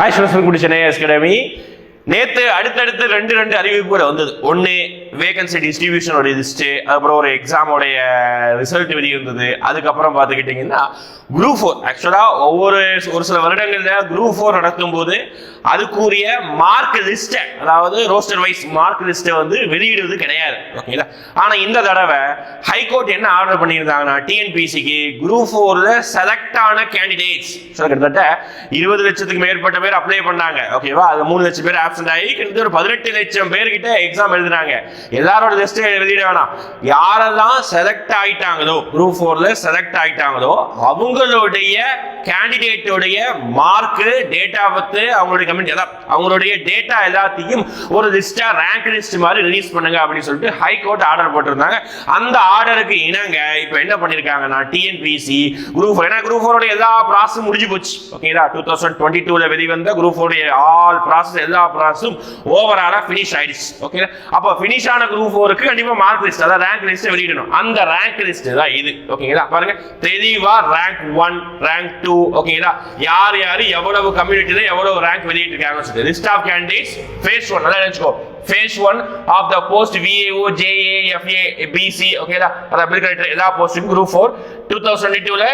Hi Shri കുടി Chennai academy நேத்து அடுத்தடுத்து ரெண்டு ரெண்டு அறிவிப்புகள் வந்தது. ஒன்று வேகன்சி டிஸ்ட்ரிபியூஷனோட லிஸ்ட்டு அதுக்கப்புறம் ஒரு எக்ஸாமோடைய ரிசல்ட் வெளியிருந்தது அதுக்கப்புறம் பார்த்துக்கிட்டிங்கன்னா குரூப் ஃபோர் ஆக்சுவலாக ஒவ்வொரு ஒரு சில வருடங்களில் குரூப் ஃபோர் நடக்கும் போது அதுக்குரிய மார்க் லிஸ்ட்டை அதாவது ரோஸ்டர் வைஸ் மார்க் லிஸ்ட்டை வந்து வெளியிடுவது கிடையாது. ஓகேங்களா ஆனால் இந்த தடவை ஹைகோர்ட் என்ன ஆர்டர் பண்ணியிருந்தாங்கன்னா டிஎன்பிசிக்கு குரூப் ஃபோரில் செலக்ட் ஆன கேண்டிடேட்ஸ் கிட்டத்தட்ட இருபது லட்சத்துக்கு மேற்பட்ட பேர் அப்ளை பண்ணாங்க. ஓகேவா அது மூணு லட்சம் பேர் ஆப்சென்ட் ஆகி கிட்டத்தட்ட ஒரு பதினெட்டு லட்சம் பேர்கிட்ட எக்ஸாம் எழுதுனாங்க. எல்லாரோட லிஸ்ட்டு வெளியிட வேணாம். யாரெல்லாம் செலக்ட் ஆயிட்டாங்களோ குரூப் ஃபோர்ல செலக்ட் ஆயிட்டாங்களோ அவங்களுடைய கேண்டிடேட்டோடைய மார்க்கு டேட்டா பத்து அவங்களுடைய கமெண்ட் எல்லாம் அவங்களுடைய டேட்டா எல்லாத்தையும் ஒரு லிஸ்டா ரேங்க் லிஸ்ட் மாதிரி ரிலீஸ் பண்ணுங்க அப்படின்னு சொல்லிட்டு ஹை கோர்ட் ஆர்டர் போட்டிருந்தாங்க. அந்த ஆர்டருக்கு இணங்க இப்போ என்ன பண்ணிருக்காங்கன்னா டிஎன்பிசி குரூப் ஏன்னா குரூப் ஃபோரோட எல்லா ப்ராசஸும் முடிஞ்சு போச்சு. ஓகேங்களா டூ தௌசண்ட் டுவெண்ட்டி டூல வெளிவந்த குரூப் ஃபோருடைய ஆல் ப்ராசஸ் எல்லா ப்ராசஸும் ஓவராலாக ஃபினிஷ் ஆயிடுச்சு. ஓகே அப்போ ஃபினிஷ் ஆன குரூப் ஃபோருக்கு கண்டிப்பாக மார்க் லிஸ்ட் அதாவது ரேங்க் லிஸ்ட்டை வெளியிடணும். அந்த ரேங்க் லிஸ்ட் தான் இது. ஓகேங்களா பாருங்க. தெளிவா ரேங்க் ஒன் ரேங்க் டூ ஓகேங்களா யார் யார் எவ்வளவு கம்யூனிட்டியில் எவ்வளவு ரேங்க் வெளியிட்டிருக்காங்கன்னு சொல்லிட்டு. List of candidates phase one அதான் நினச்சிக்கோ. Phase one of the post VAO JA FA PC ஓகேதா அது அப்ளிகேட்டர் எல்லா போஸ்ட்டுக்கும் குரூப் ஃபோர் டூ தௌசண்ட் டூவில்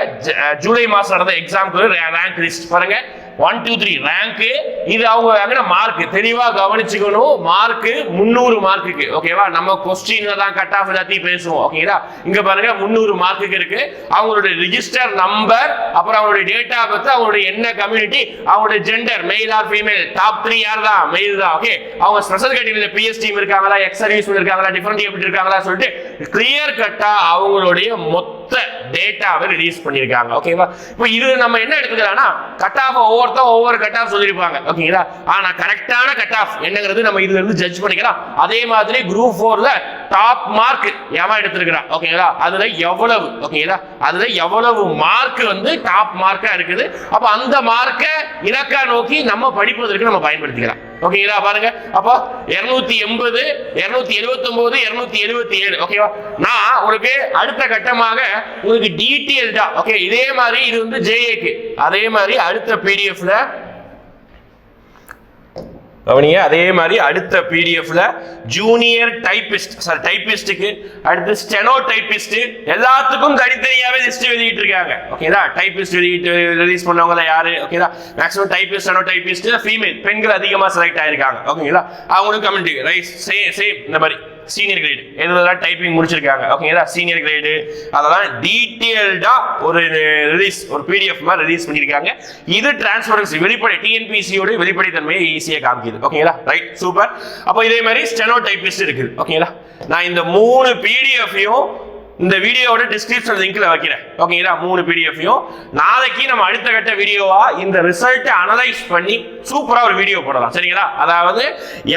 ஜூலை மாதம் நடந்த எக்ஸாம்க்கு ரேங்க் லிஸ்ட் பாருங்க. ஒன் டூ த்ரீ ரேங்க்கு இது அவங்க மார்க் தெளிவாக கவனிச்சுக்கணும். மார்க்கு முந்நூறு மார்க்குக்கு ஓகேவா நம்ம கொஸ்டின்ல தான் கட் ஆஃப் எல்லாத்தையும் பேசுவோம். ஓகேங்களா இங்க பாருங்க முந்நூறு மார்க்குக்கு இருக்கு. அவங்களுடைய ரிஜிஸ்டர் நம்பர் அப்புறம் அவங்களுடைய டேட்டா பத்தி அவங்களுடைய என்ன கம்யூனிட்டி அவங்களுடைய gender male or female top three யார் தான்? மெயில் தான். ஓகே அவங்க ஸ்பெஷல் கேட்டகரியில் பிஎஸ் டீம் இருக்காங்களா? எக்ஸ் சர்வீஸ் இருக்காங்களா? டிஃபரெண்ட் எப்படி இருக்காங்களா சொல்லிட்டு கிளியர் கட்டா அவங்களுடைய மொத்த டேட்டாவை ரிலீஸ் பண்ணியிருக்காங்க ஓகேவா இப்போ இது நம்ம என்ன எடுத்துக்கலாம்னா கட் ஆஃப் ஒவ்வொருத்தரும் ஒவ்வொரு கட் ஆஃப் சொல்லியிருப்பாங்க ஓகேங்களா ஆனால் கரெக்டான கட் ஆஃப் என்னங்கிறது நம்ம இதுல இருந்து ஜட்ஜ் பண்ணிக்கலாம். அதே மாதிரி குரூப் ஃபோர்ல டாப் மார்க் எவன் எடுத்திருக்கிறான்? ஓகேங்களா? அதுல எவ்வளவு? ஓகேங்களா? அதுல எவ்வளவு மார்க் வந்து டாப் மார்க்கா இருக்குது? அப்ப அந்த மார்க்கை இலக்கா நோக்கி நம்ம படிப்பதற்கு நம்ம பயன்படுத்திக்கலாம். ஓகேங்களா? பாருங்க. அப்போ இருநூத்தி எண்பது இருநூத்தி எழுபத்தி ஒன்பது இருநூத்தி எழுபத்தி ஏழு. ஓகேவா? நான் உங்களுக்கு அடுத்த கட்டமாக உங்களுக்கு டீட்டெயில்டா ஓகே இதே மாதிரி இது வந்து ஜேஏக்கு அதே மாதிரி அடுத்த பிடிஎஃப்ல கவனிங்க. அதே மாதிரி அடுத்த பிடிஎஃப்ல ஜூனியர் டைபிஸ்ட் சாரி டைபிஸ்டுக்கு அடுத்து ஸ்டெனோ டைபிஸ்ட் எல்லாத்துக்கும் தனித்தனியாவே லிஸ்ட் வெளியிட்டு இருக்காங்க. ஓகேதா டைபிஸ்ட் வெளியிட்டு ரிலீஸ் பண்ணவங்க யாரு? ஓகேதா maximum typist steno typist female பெண்கள் அதிகமாக செலக்ட் ஆயிருக்காங்க. ஓகேங்களா அவங்களுக்கு கமெண்ட் ரைட் சேம் சேம் இந்த மாதிரி. சீனியர் கிரேடு எதுலாம் டைப்பிங் முடிச்சிருக்காங்க. ஓகேங்களா சீனியர் கிரேடு அதெல்லாம் டீட்டெயில்டா ஒரு ரிலீஸ் ஒரு பிடிஎஃப் மாதிரி ரிலீஸ் பண்ணியிருக்காங்க. இது டிரான்ஸ்பரன்சி வெளிப்படை டிஎன்பிசியோட வெளிப்படைத்தன்மையை ஈஸியாக காமிக்குது. ஓகேங்களா ரைட் சூப்பர் அப்போ இதே மாதிரி ஸ்டெனோ டைப்பிஸ்ட் இருக்குது ஓகேங்களா நான் இந்த மூணு பிடிஎஃப்பையும் இந்த வீடியோவோட டிஸ்கிரிப்ஷன் லிங்க்ல வைக்கிறேன். ஓகேங்களா? மூணு பிடிஎஃப்யும் நாளைக்கு நம்ம அடுத்த கட்ட வீடியோவா இந்த ரிசல்ட்டை அனலைஸ் பண்ணி சூப்பரா ஒரு வீடியோ போடலாம். சரிங்களா? அதாவது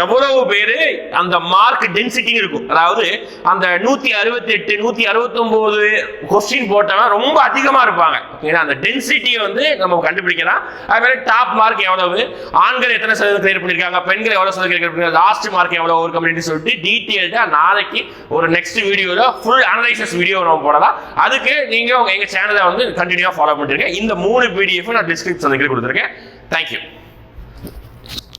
எவ்வளவு பேரு அந்த மார்க் டென்சிட்டி இருக்கும். அதாவது அந்த நூத்தி அறுபத்தி எட்டு நூத்தி அறுபத்தி ஒன்பது கொஸ்டின் போட்டவன் ரொம்ப அதிகமா இருப்பாங்க. ஓகேங்களா? அந்த டென்சிட்டியை வந்து நம்ம கண்டுபிடிக்கலாம். அது மாதிரி டாப் மார்க் எவ்வளவு? ஆண்கள் எத்தனை சதவீதம் கிளியர் பண்ணிருக்காங்க? பெண்கள் எவ்வளவு சதவீதம் கிளியர் பண்ணிருக்காங்க? லாஸ்ட் மார்க் எவ்வளவு? ஒரு கம்யூனிட்டி சொல்லிட்டு டீட்டெயில்டா நாளைக்கு ஒரு நெக்ஸ்ட் வீடியோல ஃபுல் அனலைசஸ் வீடியோ நம்ம போடலாம். அதுக்கு நீங்க உங்க எங்க சேனலை வந்து கண்டினியூவா ஃபாலோ பண்ணிருக்கேன் இந்த மூணு பிடிஎஃப் நான் டிஸ்கிரிப்ஷன் கொடுத்துருக்கேன். தேங்க்யூ